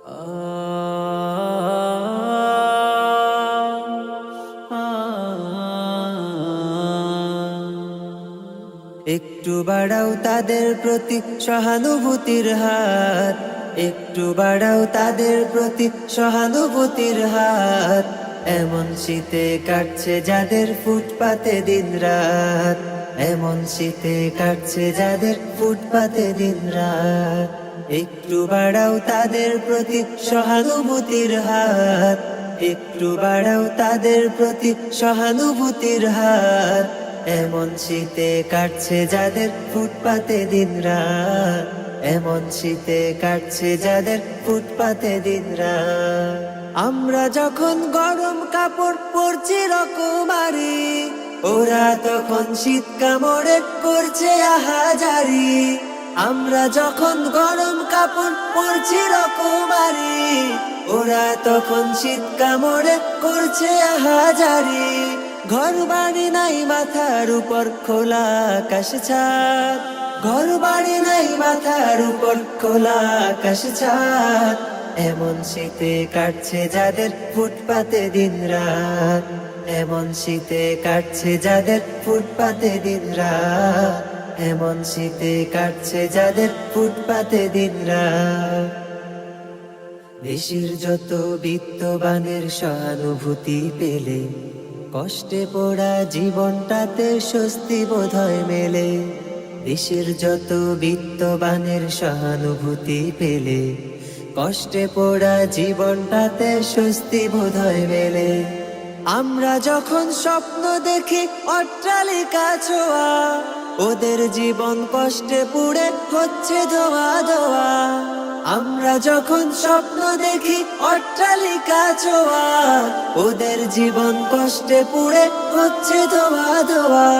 একটু বাড়াও তাদের প্রতি সহানুভূতির হাত। একটু বাড়াও তাদের প্রতি সহানুভূতির হাত। এমন শীতে কাটছে যাদের ফুটপাতে দিন রাত। এমন শীতে কাটছে যাদের ফুটপাতে দিন রাত। একটু বাড়াও তাদের প্রতি সহানুভূতির হাত। একটু বাড়াও তাদের প্রতি সহানুভূতির হাত। এমন শীতে কাটছে যাদের ফুটপাতে দিন রাত। এমন শীতে কাটছে যাদের ফুটপাতে দিন রাত। আমরা যখন গরম কাপড় পরছি রকমারি, ওরা তখন শীত কামড়ে করছে আহাজারি। আমরা যখন গরম কাপড় পরছি রকমারি, ওরা তখন শীত কামড়ে করছে আহাজারি। ঘর বাড়ি নাই, মাথার উপর খোলা আকাশ ছাদ। ঘর বাড়ি নাই, মাথার উপর খোলা আকাশ ছাদ। এমন শীতে কাটছে যাদের ফুটপাতে দিন রাত। এমন শীতে কাটছে যাদের ফুটপাতে দিন রাত। এমন শীতে কাটছে যাদের ফুটপাতে দিন রাত দেশের যত বিত্তবানের সহানুভূতি পেলে, কষ্টে পড়া জীবনটাতে স্বস্তি বোধয় মেলে। দেশের যত বিত্তবানের সহানুভূতি পেলে, কষ্টে পড়া জীবনটাতে স্বস্তি বোধয় মেলে। আমরা যখন স্বপ্ন দেখি, অট্টালিকা ছোঁয়া ওদের জীবন কষ্টে পুড়ে হচ্ছে ধোয়া ধোয়া। আমরা যখন স্বপ্ন দেখি, অট্টালিকা ছোয়া। ওদের জীবন কষ্টে পুড়ে হচ্ছে ধোয়া ধোয়া।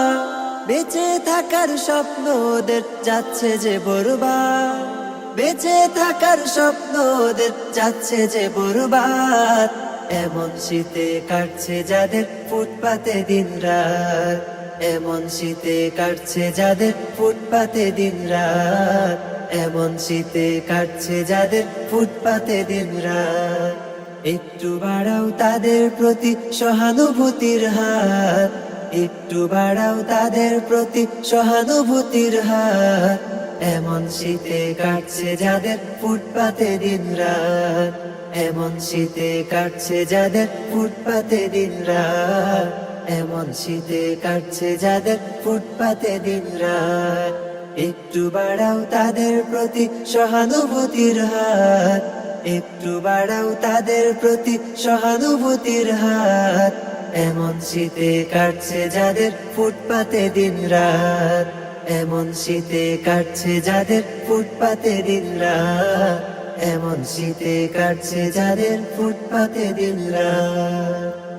বেঁচে থাকার স্বপ্ন ওদের যাচ্ছে যে বরবাদ। বেঁচে থাকার স্বপ্ন ওদের যাচ্ছে যে বরবাদ। এমন শীতে কাটছে যাদের ফুটপাতে দিন রাত এমন শীতে কাটছে যাদের ফুটপাতে দিন রাত। এমন শীতে কাটছে যাদের ফুটপাতে দিন রাত। একটু বাড়াও তাদের প্রতি সহানুভূতির হাত। একটু বাড়াও তাদের প্রতি সহানুভূতির হাত। এমন শীতে কাটছে যাদের ফুটপাতে দিন রাত। এমন শীতে কাটছে যাদের ফুটপাতে দিন রাত। এমন শীতে কাটছে যাদের ফুটপাতে দিন রাত। একটু বাড়াও তাদের প্রতি সহানুভূতির হাত। একটু বাড়াও তাদের প্রতি সহানুভূতির হাত। এমন শীতে কাটছে যাদের ফুটপাতে দিন রাত। এমন শীতে কাটছে যাদের ফুটপাতে দিন রাত। এমন শীতে কাটছে যাদের ফুটপাতে দিন রাত।